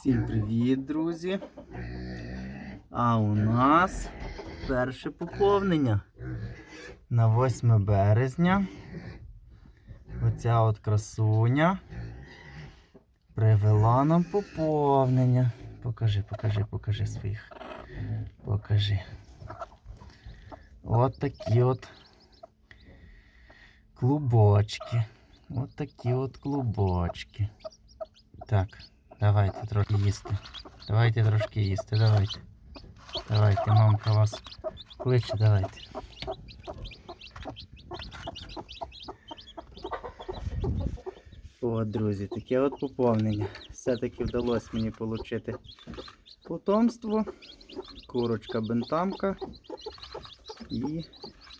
Всім привіт, друзі! А у нас перше поповнення на 8 березня. Оця от красуня привела нам поповнення. Покажи, покажи, покажи своїх. Покажи. От такі от клубочки. От такі от клубочки. Так, давайте трохи їсти. Давайте трошки їсти, давайте. Давайте, мамка вас кличе, давайте. От, друзі, таке от поповнення. Все-таки вдалося мені отримати потомство, курочка бентамка і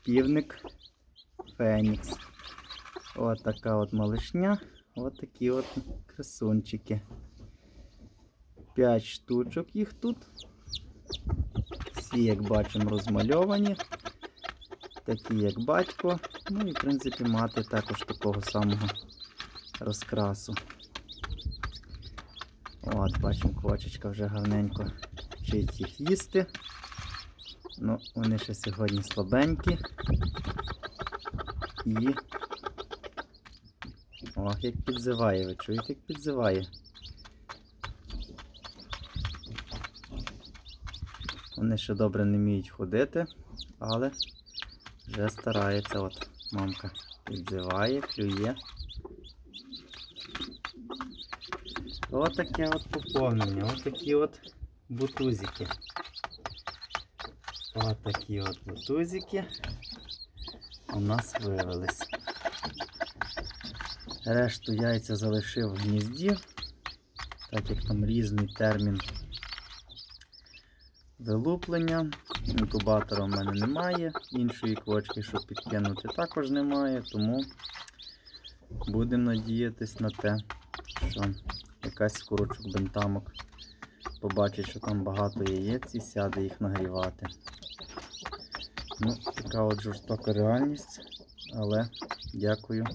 півник Фенікс. От така от малишня. От от красунчики. П'ять штучок їх тут. Всі, як бачимо, розмальовані. Такі, як батько. Ну і, в принципі, мати також такого самого розкрасу. От, бачимо, квочечка вже гарненько вчить їх їсти. Ну, вони ще сьогодні слабенькі. І Ох, як підзиває, ви чуєте, як підзиває. Вони ще добре не вміють ходити, але вже старається. От мамка підзиває, клює. Ось таке от поповнення, ось такі от бутузики. Ось такі от бутузики у нас вивелись. Решту яйця залишив в гнізді, так як там різний термін вилуплення. Інкубатора в мене немає, іншої квочки, щоб підкинути, також немає, тому будемо надіятись на те, що якась з курочок бентамок побачить, що там багато яєць і сяде їх нагрівати. Ну, така от жорстока реальність, але дякую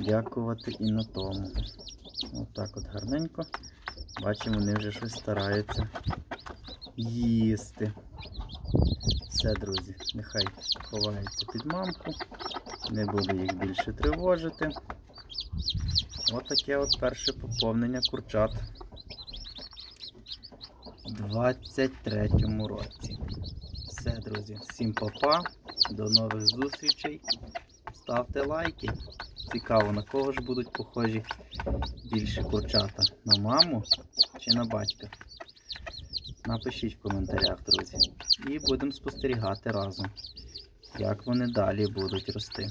дякувати і на тому. Отак от, гарненько. Бачимо, вони вже щось стараються їсти. Все, друзі, нехай ховаються під мамку. Не буду їх більше тривожити. Отаке от перше поповнення курчат у 23-му році. Все, друзі, всім папа, до нових зустрічей. Ставте лайки. Цікаво, на кого ж будуть похожі більше курчата? На маму чи на батька? Напишіть в коментарях, друзі. І будемо спостерігати разом, як вони далі будуть рости.